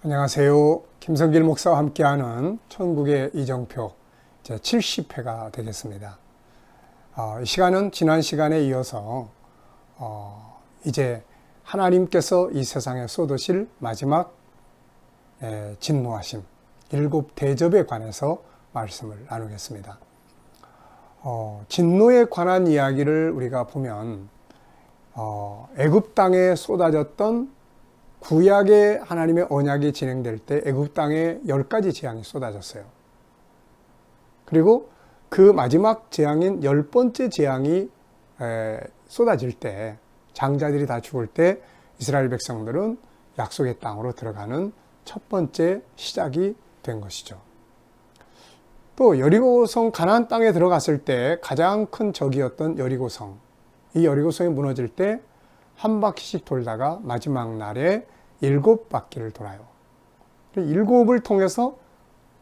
안녕하세요. 김성길 목사와 함께하는 천국의 이정표 제 70회가 되겠습니다. 어, 이 시간은 지난 시간에 이어서 어, 이제 하나님께서 이 세상에 쏟으실 마지막 에, 진노하심 일곱 대접에 관해서 말씀을 나누겠습니다. 어, 진노에 관한 이야기를 우리가 보면 어, 애굽 땅에 쏟아졌던 구약의 하나님의 언약이 진행될 때 애굽 땅에 열 가지 재앙이 쏟아졌어요. 그리고 그 마지막 재앙인 열 번째 재앙이 에, 쏟아질 때 장자들이 다 죽을 때 이스라엘 백성들은 약속의 땅으로 들어가는 첫 번째 시작이 된 것이죠. 또 여리고성 가나안 땅에 들어갔을 때 가장 큰 적이었던 여리고성 이 여리고성이 무너질 때 한 바퀴씩 돌다가 마지막 날에 일곱 바퀴를 돌아요. 일곱을 통해서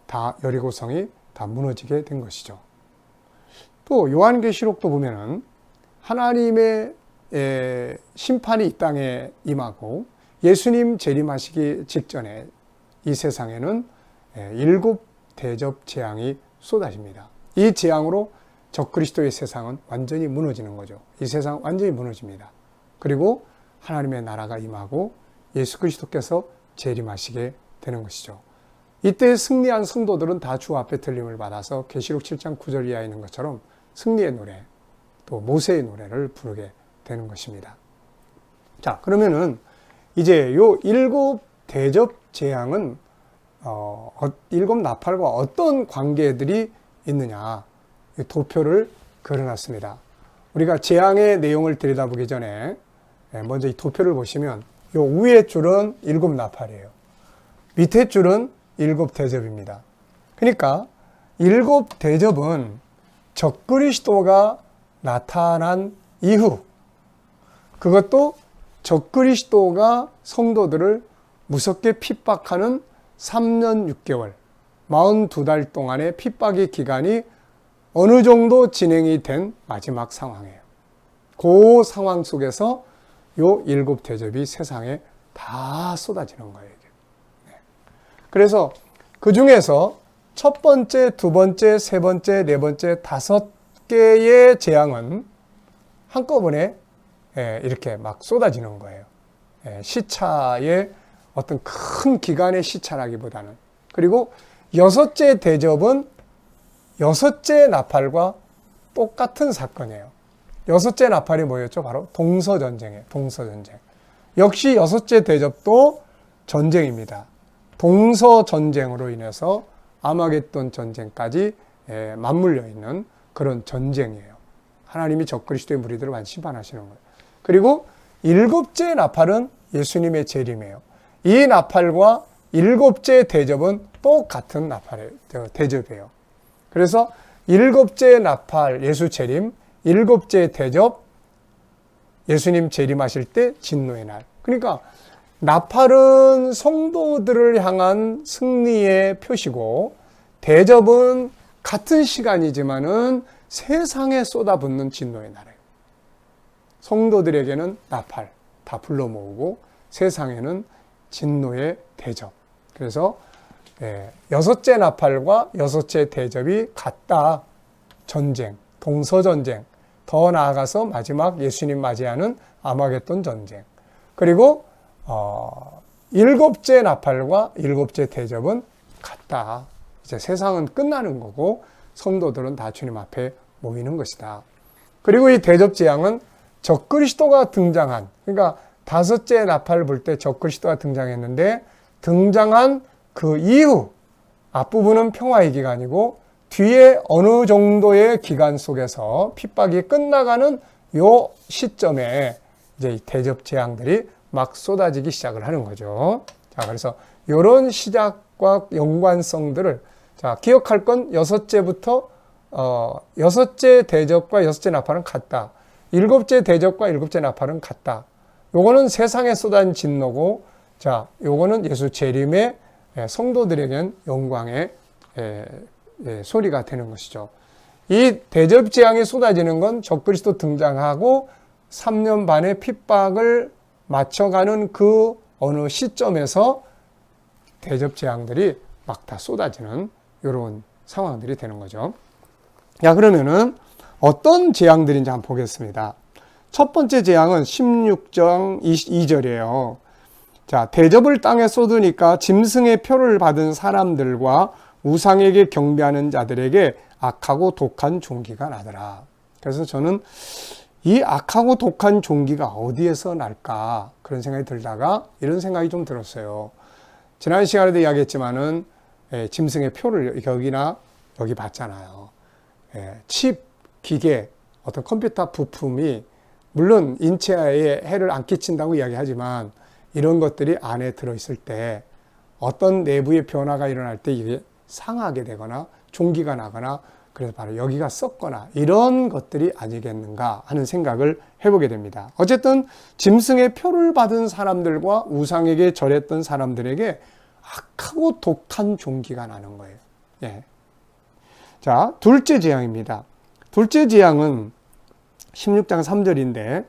다 여리고성이 다 무너지게 된 것이죠. 또 요한계시록도 보면은 하나님의 에, 심판이 이 땅에 임하고 예수님 재림하시기 직전에 이 세상에는 에, 일곱 대접 재앙이 쏟아집니다. 이 재앙으로 적그리스도의 세상은 완전히 무너지는 거죠. 이 세상 완전히 무너집니다. 그리고 하나님의 나라가 임하고 예수 그리스도께서 재림하시게 되는 것이죠. 이때 승리한 성도들은 다 주 앞에 들림을 받아서 계시록 7장 9절 이하에 있는 것처럼 승리의 노래, 또 모세의 노래를 부르게 되는 것입니다. 자, 그러면은 이제 요 일곱 대접 재앙은 어, 일곱 나팔과 어떤 관계들이 있느냐 도표를 그려놨습니다. 우리가 재앙의 내용을 들여다보기 전에 예, 먼저 이 도표를 보시면 요 위에 줄은 일곱 나팔이에요. 밑에 줄은 일곱 대접입니다. 그러니까 일곱 대접은 적그리스도가 나타난 이후 그것도 적그리스도가 성도들을 무섭게 핍박하는 3년 6개월 42달 동안의 핍박의 기간이 어느 정도 진행이 된 마지막 상황이에요. 그 상황 속에서 요 일곱 대접이 세상에 다 쏟아지는 거예요. 네. 그래서 그 중에서 첫 번째, 두 번째, 세 번째, 네 번째, 다섯 개의 재앙은 한꺼번에 예, 이렇게 막 쏟아지는 거예요. 예, 시차의 어떤 큰 기간의 시차라기보다는. 그리고 여섯째 대접은 여섯째 나팔과 똑같은 사건이에요. 여섯째 나팔이 뭐였죠? 바로 동서전쟁이에요. 동서전쟁. 역시 여섯째 대접도 전쟁입니다. 동서전쟁으로 인해서 아마겟돈 전쟁까지 맞물려 있는 그런 전쟁이에요. 하나님이 적그리스도의 무리들을 완 심판하시는 거예요. 그리고 일곱째 나팔은 예수님의 재림이에요. 이 나팔과 일곱째 대접은 똑같은 나팔의 대접이에요. 그래서 일곱째 나팔 예수 재림, 일곱째 대접 예수님 재림하실 때 진노의 날. 그러니까 나팔은 성도들을 향한 승리의 표시고 대접은 같은 시간이지만은 세상에 쏟아붓는 진노의 날이에요. 성도들에게는 나팔 다 불러 모으고 세상에는 진노의 대접. 그래서 예, 여섯째 나팔과 여섯째 대접이 같다. 전쟁, 동서전쟁. 더 나아가서 마지막 예수님 맞이하는 아마겟돈 전쟁. 그리고 어, 일곱째 나팔과 일곱째 대접은 같다. 이제 세상은 끝나는 거고 성도들은 다 주님 앞에 모이는 것이다. 그리고 이 대접 재앙은 적그리스도가 등장한 그러니까 다섯째 나팔을 볼 때 적그리스도가 등장했는데 등장한 그 이후 앞부분은 평화의 기간이고 뒤에 어느 정도의 기간 속에서 핍박이 끝나가는 요 시점에 이제 대접 재앙들이 막 쏟아지기 시작을 하는 거죠. 자, 그래서 이런 시작과 연관성들을 자, 기억할 건 여섯째부터 어, 여섯째 대접과 여섯째 나팔은 같다. 일곱째 대접과 일곱째 나팔은 같다. 요거는 세상에 쏟아진 진노고, 자, 요거는 예수 재림의 성도들에겐 영광의 소리가 되는 것이죠. 이 대접 재앙이 쏟아지는 건 적그리스도 등장하고 3년 반의 핍박을 맞춰가는 그 어느 시점에서 대접 재앙들이 막 다 쏟아지는 이런 상황들이 되는 거죠. 야, 그러면은 어떤 재앙들인지 한번 보겠습니다. 첫 번째 재앙은 16장 22절이에요. 자, 대접을 땅에 쏟으니까 짐승의 표를 받은 사람들과 우상에게 경배하는 자들에게 악하고 독한 종기가 나더라. 그래서 저는 이 악하고 독한 종기가 어디에서 날까 그런 생각이 들다가 이런 생각이 좀 들었어요. 지난 시간에도 이야기했지만은 예, 짐승의 표를 여기나 여기 봤잖아요. 예, 칩, 기계, 어떤 컴퓨터 부품이 물론 인체에 해를 안 끼친다고 이야기하지만 이런 것들이 안에 들어있을 때 어떤 내부의 변화가 일어날 때 이게 상하게 되거나 종기가 나거나 그래서 바로 여기가 썩거나 이런 것들이 아니겠는가 하는 생각을 해보게 됩니다. 어쨌든 짐승의 표를 받은 사람들과 우상에게 절했던 사람들에게 악하고 독한 종기가 나는 거예요. 예. 자, 둘째 재앙입니다. 둘째 재앙은 16장 3절인데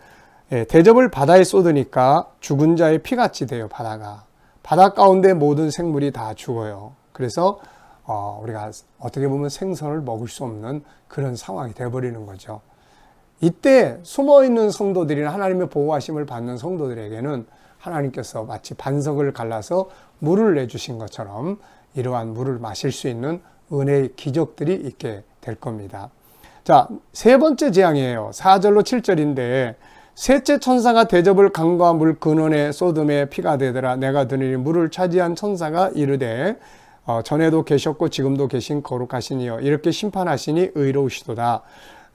예, 대접을 바다에 쏟으니까 죽은 자의 피같이 돼요, 바다가. 바다 가운데 모든 생물이 다 죽어요. 그래서 어, 우리가 어떻게 보면 생선을 먹을 수 없는 그런 상황이 되어버리는 거죠. 이때 숨어 있는 성도들이나 하나님의 보호하심을 받는 성도들에게는 하나님께서 마치 반석을 갈라서 물을 내주신 것처럼 이러한 물을 마실 수 있는 은혜의 기적들이 있게 될 겁니다. 자, 세 번째 재앙이에요. 4절로 7절인데 셋째 천사가 대접을 강과 물 근원에 쏟음에 피가 되더라 내가 드리니 물을 차지한 천사가 이르되 어, 전에도 계셨고 지금도 계신 거룩하시니요. 이렇게 심판하시니 의로우시도다.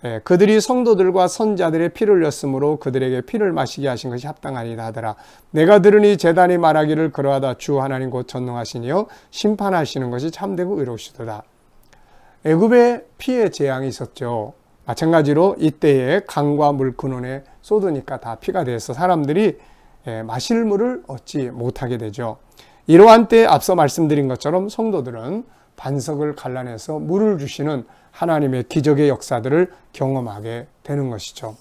예, 그들이 성도들과 선자들의 피를 흘렸으므로 그들에게 피를 마시게 하신 것이 합당하니다 하더라. 내가 들으니 재단이 말하기를 그러하다. 주 하나님 곧 전능하시니요. 심판하시는 것이 참되고 의로우시도다. 애굽에 피의 재앙이 있었죠. 마찬가지로 이때에 강과 물 근원에 쏟으니까 다 피가 돼서 사람들이 예, 마실 물을 얻지 못하게 되죠. 이러한 때 앞서 말씀드린 것처럼 성도들은 반석을 갈라내서 물을 주시는 하나님의 기적의 역사들을 경험하게 되는 것이죠.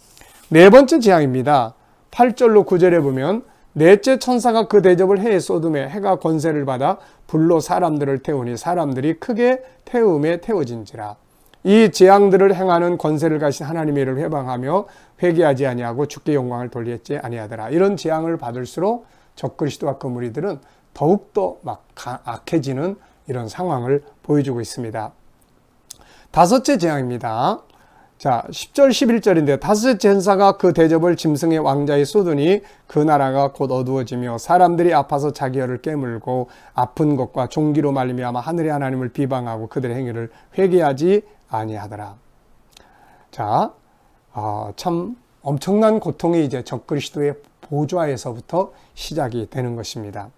네 번째 재앙입니다. 8절로 9절에 보면 넷째 천사가 그 대접을 해에 쏟음에 해가 권세를 받아 불로 사람들을 태우니 사람들이 크게 태움에 태워진지라. 이 재앙들을 행하는 권세를 가신 하나님의 일을 회방하며 회개하지 아니하고 주께 영광을 돌리지 아니하더라. 이런 재앙을 받을수록 적그리스도와 그 무리들은 더욱더 막 악해지는 이런 상황을 보여주고 있습니다. 다섯째 재앙입니다. 자, 10절, 11절인데 다섯째 전사가 그 대접을 짐승의 왕자에 쏟으니 그 나라가 곧 어두워지며 사람들이 아파서 자기 혀를 깨물고 아픈 것과 종기로 말미암아 하늘의 하나님을 비방하고 그들의 행위를 회개하지 아니하더라. 자, 어, 참 엄청난 고통이 이제 적그리스도의 보좌에서부터 시작이 되는 것입니다.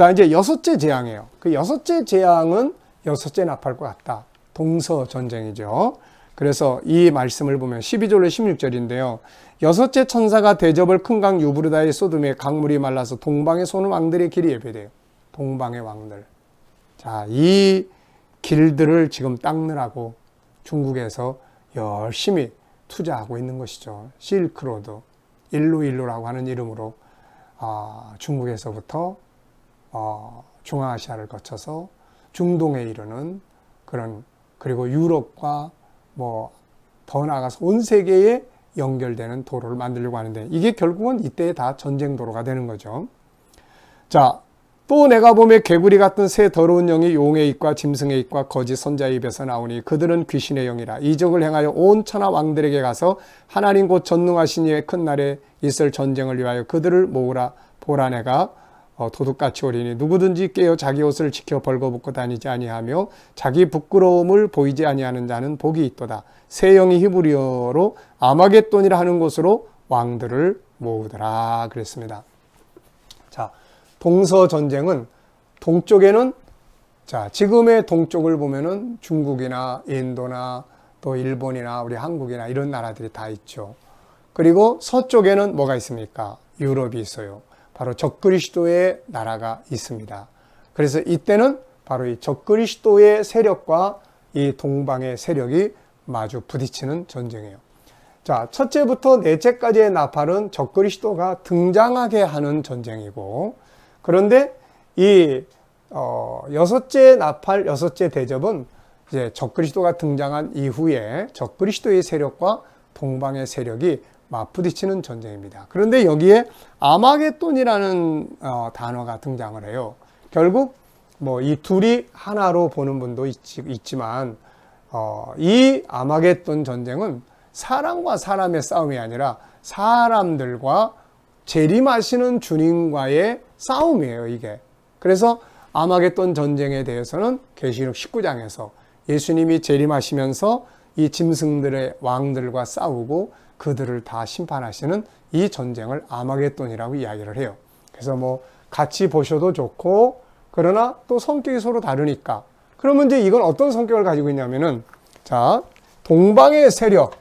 자, 이제 여섯째 재앙이에요. 그 여섯째 재앙은 여섯째 나팔과 같다. 동서 전쟁이죠. 그래서 이 말씀을 보면 12절로 16절인데요. 여섯째 천사가 대접을 큰 강 유브르다의 소돔에 강물이 말라서 동방에 소는 왕들의 길이 예배돼요. 동방의 왕들. 자, 이 길들을 지금 닦느라고 중국에서 열심히 투자하고 있는 것이죠. 실크로드, 일루일루라고 하는 이름으로 어, 중국에서부터 어, 중앙아시아를 거쳐서 중동에 이르는 그런 그리고 유럽과 뭐 더 나아가서 온 세계에 연결되는 도로를 만들려고 하는데 이게 결국은 이때 다 전쟁 도로가 되는 거죠. 자, 또 내가 보매 개구리 같은 새 더러운 영이 용의 입과 짐승의 입과 거짓 선자의 입에서 나오니 그들은 귀신의 영이라 이적을 행하여 온 천하 왕들에게 가서 하나님 곧 전능하신 이의 큰 날에 있을 전쟁을 위하여 그들을 모으라 보라 내가 어, 도둑같이 오리니 누구든지 깨어 자기 옷을 지켜 벌거벗고 다니지 아니하며 자기 부끄러움을 보이지 아니하는 자는 복이 있도다 새 영이 히브리어로 아마겟돈이라 하는 곳으로 왕들을 모으더라 그랬습니다. 자, 동서 전쟁은 동쪽에는 자, 지금의 동쪽을 보면은 중국이나 인도나 또 일본이나 우리 한국이나 이런 나라들이 다 있죠. 그리고 서쪽에는 뭐가 있습니까? 유럽이 있어요. 바로 적그리스도의 나라가 있습니다. 그래서 이때는 바로 이 적그리스도의 세력과 이 동방의 세력이 마주 부딪히는 전쟁이에요. 자, 첫째부터 넷째까지의 나팔은 적그리스도가 등장하게 하는 전쟁이고, 그런데 이 어, 여섯째 나팔, 여섯째 대접은 이제 적그리스도가 등장한 이후에 적그리스도의 세력과 동방의 세력이 맞부딪히는 전쟁입니다. 그런데 여기에 아마겟돈이라는 어, 단어가 등장을 해요. 결국 뭐 이 둘이 하나로 보는 분도 있, 지 만 어, 이 아마겟돈 전쟁은 사람과 사람의 싸움이 아니라 사람들과 재림하시는 주님과의 싸움이에요, 이게. 그래서 아마겟돈 전쟁에 대해서는 계시록 19장에서 예수님이 재림하시면서 이 짐승들의 왕들과 싸우고 그들을 다 심판하시는 이 전쟁을 아마겟돈이라고 이야기를 해요. 그래서 뭐 같이 보셔도 좋고 그러나 또 성격이 서로 다르니까 그러면 이제 이건 어떤 성격을 가지고 있냐면은 자 동방의 세력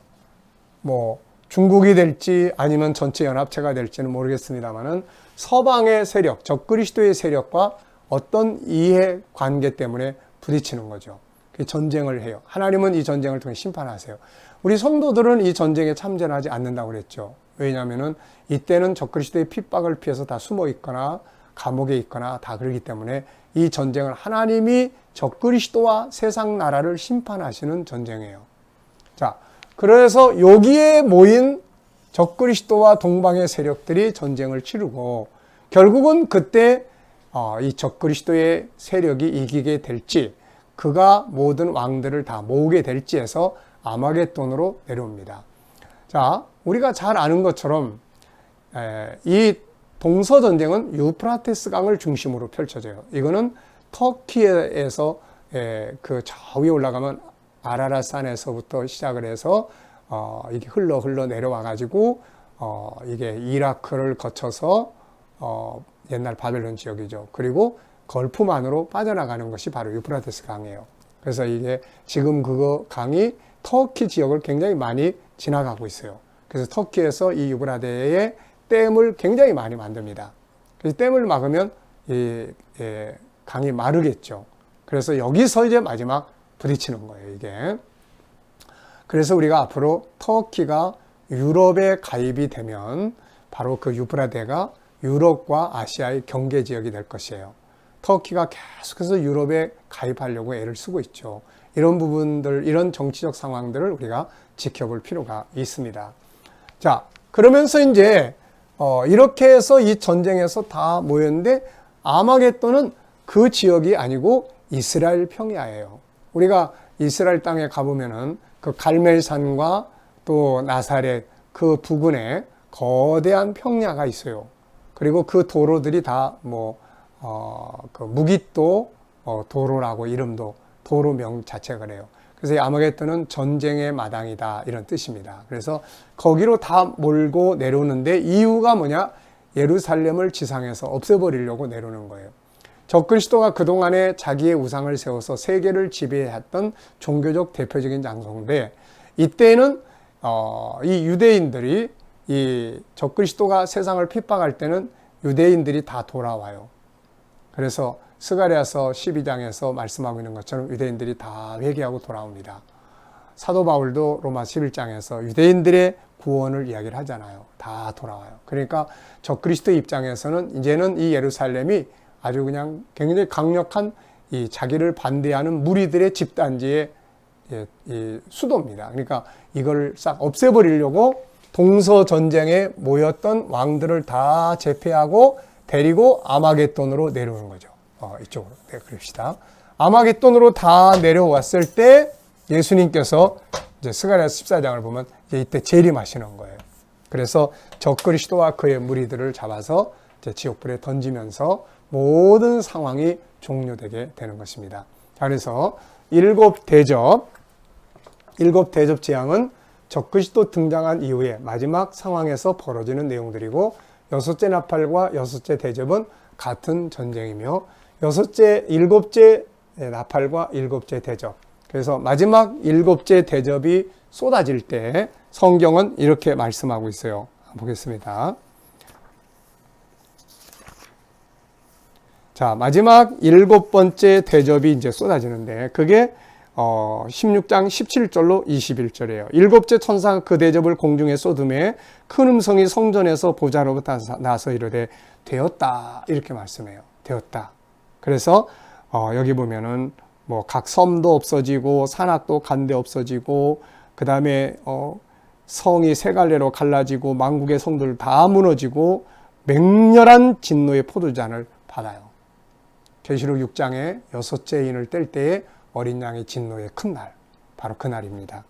뭐 중국이 될지 아니면 전체 연합체가 될지는 모르겠습니다만은 서방의 세력, 적그리스도의 세력과 어떤 이해 관계 때문에 부딪히는 거죠. 그 전쟁을 해요. 하나님은 이 전쟁을 통해 심판하세요. 우리 성도들은 이 전쟁에 참전하지 않는다고 그랬죠. 왜냐하면은 이때는 적그리스도의 핍박을 피해서 다 숨어 있거나 감옥에 있거나 다 그러기 때문에 이 전쟁을 하나님이 적그리스도와 세상 나라를 심판하시는 전쟁이에요. 자, 그래서 여기에 모인 적그리스도와 동방의 세력들이 전쟁을 치르고 결국은 그때 어, 이 적그리스도의 세력이 이기게 될지 그가 모든 왕들을 다 모으게 될지 해서 아마겟돈으로 내려옵니다. 자, 우리가 잘 아는 것처럼 에, 이 동서 전쟁은 유프라테스 강을 중심으로 펼쳐져요. 이거는 터키에서 에, 그저 위에 올라가면 아라라산에서부터 시작을 해서 어, 이게 흘러 흘러 내려와 가지고 어, 이게 이라크를 거쳐서 어, 옛날 바벨론 지역이죠. 그리고 걸프만으로 빠져나가는 것이 바로 유프라테스 강이에요. 그래서 이게 지금 그거 강이 터키 지역을 굉장히 많이 지나가고 있어요. 그래서 터키에서 이 유브라데의 댐을 굉장히 많이 만듭니다. 그래서 댐을 막으면 이, 예, 강이 마르겠죠. 그래서 여기서 이제 마지막 부딪히는 거예요, 이게. 그래서 우리가 앞으로 터키가 유럽에 가입이 되면 바로 그 유브라데가 유럽과 아시아의 경계 지역이 될 것이에요. 터키가 계속해서 유럽에 가입하려고 애를 쓰고 있죠. 이런 부분들, 이런 정치적 상황들을 우리가 지켜볼 필요가 있습니다. 자, 그러면서 이제 어, 이렇게 해서 이 전쟁에서 다 모였는데 아마겟돈은 그 지역이 아니고 이스라엘 평야예요. 우리가 이스라엘 땅에 가보면은 그 갈멜산과 또 나사렛 그 부근에 거대한 평야가 있어요. 그리고 그 도로들이 다뭐 어, 그 무기또 어, 도로라고 이름도 도로명 자체가 그래요. 그래서 이 아마겟돈은 전쟁의 마당이다 이런 뜻입니다. 그래서 거기로 다 몰고 내려오는데 이유가 뭐냐? 예루살렘을 지상에서 없애버리려고 내려오는 거예요. 적그리스도가 그동안에 자기의 우상을 세워서 세계를 지배했던 종교적 대표적인 장소인데 이때는 어, 이 유대인들이 이 적그리스도가 세상을 핍박할 때는 유대인들이 다 돌아와요. 그래서 스가랴서 12장에서 말씀하고 있는 것처럼 유대인들이 다 회개하고 돌아옵니다. 사도 바울도 로마 11장에서 유대인들의 구원을 이야기를 하잖아요. 다 돌아와요. 그러니까 적그리스도 입장에서는 이제는 이 예루살렘이 아주 그냥 굉장히 강력한 이 자기를 반대하는 무리들의 집단지의 이 수도입니다. 그러니까 이걸 싹 없애버리려고 동서 전쟁에 모였던 왕들을 다 제패하고 데리고 아마겟돈으로 내려오는 거죠. 어, 이쪽으로. 네, 그럽시다. 아마겟돈으로 다 내려왔을 때 예수님께서 이제 스가랴서 14장을 보면 이때 재림하시는 거예요. 그래서 적그리스도와 그의 무리들을 잡아서 지옥불에 던지면서 모든 상황이 종료되게 되는 것입니다. 자, 그래서 일곱 대접, 일곱 대접 재앙은 적그리스도 등장한 이후에 마지막 상황에서 벌어지는 내용들이고 여섯째 나팔과 여섯째 대접은 같은 전쟁이며 여섯째, 일곱째 나팔과 일곱째 대접. 그래서 마지막 일곱째 대접이 쏟아질 때 성경은 이렇게 말씀하고 있어요. 보겠습니다. 자, 마지막 일곱 번째 대접이 이제 쏟아지는데 그게 어, 16장 17절로 21절이에요. 일곱째 천사가 그 대접을 공중에 쏟음에 큰 음성이 성전에서 보좌로부터 나서 이르되 되었다 이렇게 말씀해요. 되었다. 그래서 어, 여기 보면은 뭐 각 섬도 없어지고 산악도 간데 없어지고 그 다음에 어, 성이 세 갈래로 갈라지고 만국의 성들 다 무너지고 맹렬한 진노의 포도잔을 받아요. 계시록 6장에 여섯째 인을 뗄 때에 어린 양의 진노의 큰 날, 바로 그 날입니다.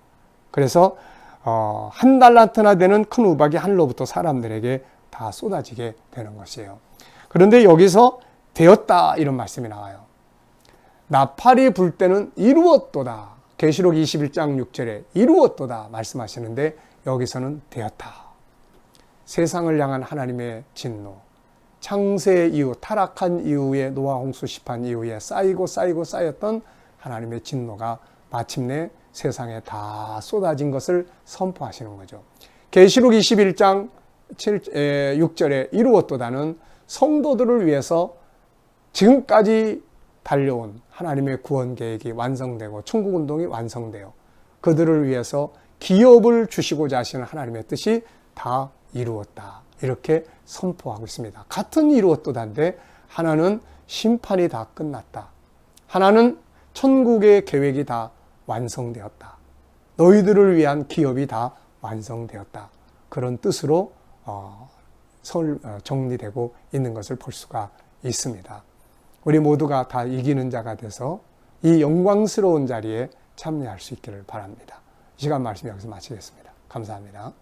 그래서 어, 한 달란트나 되는 큰 우박이 하늘로부터 사람들에게 다 쏟아지게 되는 것이에요. 그런데 여기서 되었다 이런 말씀이 나와요. 나팔이 불 때는 이루었도다. 계시록 21장 6절에 이루었도다 말씀하시는데 여기서는 되었다. 세상을 향한 하나님의 진노. 창세 이후 타락한 이후에 노아 홍수 심판 이후에 쌓이고 쌓이고 쌓였던 하나님의 진노가 마침내 세상에 다 쏟아진 것을 선포하시는 거죠. 계시록 21장 7, 6절에 이루었도다는 성도들을 위해서 지금까지 달려온 하나님의 구원 계획이 완성되고 천국 운동이 완성되어 그들을 위해서 기업을 주시고자 하시는 하나님의 뜻이 다 이루었다. 이렇게 선포하고 있습니다. 같은 이루었도다인데 하나는 심판이 다 끝났다. 하나는 천국의 계획이 다 완성되었다. 너희들을 위한 기업이 다 완성되었다. 그런 뜻으로 어, 설, 어, 정리되고 있는 것을 볼 수가 있습니다. 우리 모두가 다 이기는 자가 돼서 이 영광스러운 자리에 참여할 수 있기를 바랍니다. 이 시간 말씀 여기서 마치겠습니다. 감사합니다.